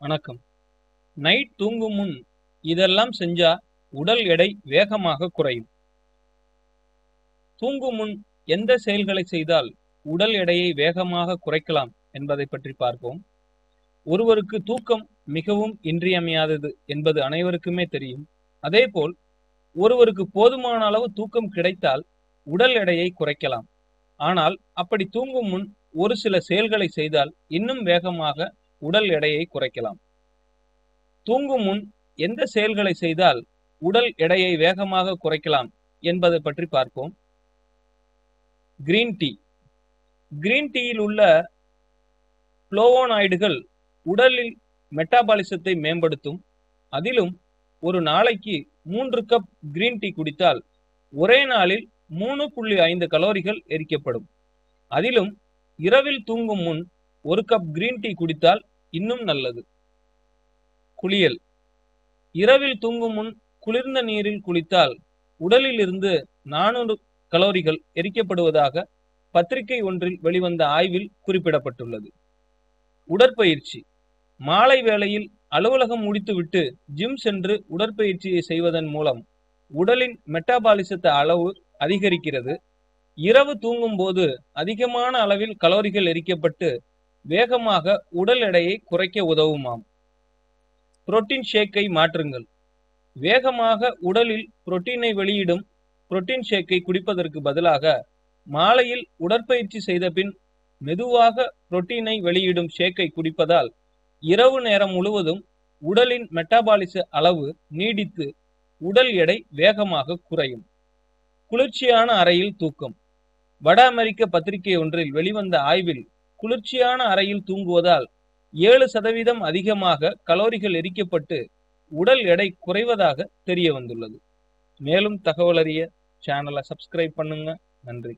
வணக்கம். நைட் தூங்கும் முன் இதெல்லாம் செஞ்சா உடல் எடை வேகமாக குறையும். தூங்கும் முன் எந்த செயல்களை செய்தால் உடல் எடையை வேகமாக குறைக்கலாம் என்பதை பற்றி பார்ப்போம். ஒருவருக்கு தூக்கம் மிகவும் இன்றியமையாதது என்பது அனைவருக்குமே தெரியும். அதேபோல் ஒருவருக்கு போதுமான அளவு தூக்கம் கிடைத்தால் உடல் எடையை குறைக்கலாம். ஆனால் அப்படி தூங்கும் முன் ஒரு சில செயல்களை செய்தால் இன்னும் வேகமாக உடல் எடையை குறைக்கலாம். தூங்கும் முன் எந்த செயல்களை செய்தால் உடல் எடையை வேகமாக குறைக்கலாம் என்பதை பற்றி பார்ப்போம். கிரீன் டீ கிரீன் டீயில் உள்ள புளோவோனாய்டுகள் உடலில் மெட்டாபாலிசத்தை மேம்படுத்தும். அதிலும் ஒரு நாளைக்கு மூன்று கப் கிரீன் டீ குடித்தால் ஒரே நாளில் மூணு புள்ளி ஐந்து கலோரிகள் எரிக்கப்படும். அதிலும் இரவில் தூங்கும் முன் ஒரு கப் கிரீன் டீ குடித்தால் இன்னும் நல்லது. குளியல். இரவில் தூங்கும் முன் குளிர்ந்த நீரில் குளித்தால் உடலில் இருந்து நானூறு கலோரிகள் எரிக்கப்படுவதாக பத்திரிகை ஒன்றில் வெளிவந்த ஆய்வில் குறிப்பிடப்பட்டுள்ளது. உடற்பயிற்சி. மாலை வேளையில் அலுவலகம் முடித்துவிட்டு ஜிம் சென்று உடற்பயிற்சியை செய்வதன் மூலம் உடலின் மெட்டாபாலிசத்த அளவு அதிகரிக்கிறது. இரவு தூங்கும் போது அதிகமான அளவில் கலோரிகள் எரிக்கப்பட்டு வேகமாக உடல் எடையை குறைக்க உதவுமாம். புரோட்டீன் ஷேக்கை மாற்றுங்கள். வேகமாக உடலில் புரோட்டீனை வெளியிடும் புரோட்டீன் ஷேக்கை குடிப்பதற்கு பதிலாக மாலையில் உடற்பயிற்சி செய்த பின் மெதுவாக புரோட்டீனை வெளியிடும் ஷேக்கை குடிப்பதால் இரவு நேரம் முழுவதும் உடலின் மெட்டாபாலிச அளவு நீடித்து உடல் எடை வேகமாக குறையும். குளிர்ச்சியான அறையில் தூக்கம். வட அமெரிக்க பத்திரிகை ஒன்றில் வெளிவந்த ஆய்வில் குளிர்ச்சியான அறையில் தூங்குவதால் ஏழு சதவீதம் அதிகமாக கலோரிகள் எரிக்கப்பட்டு உடல் எடை குறைவதாக தெரிய வந்துள்ளது. மேலும் தகவல் அறிய சேனலை சப்ஸ்கிரைப் பண்ணுங்க. நன்றி.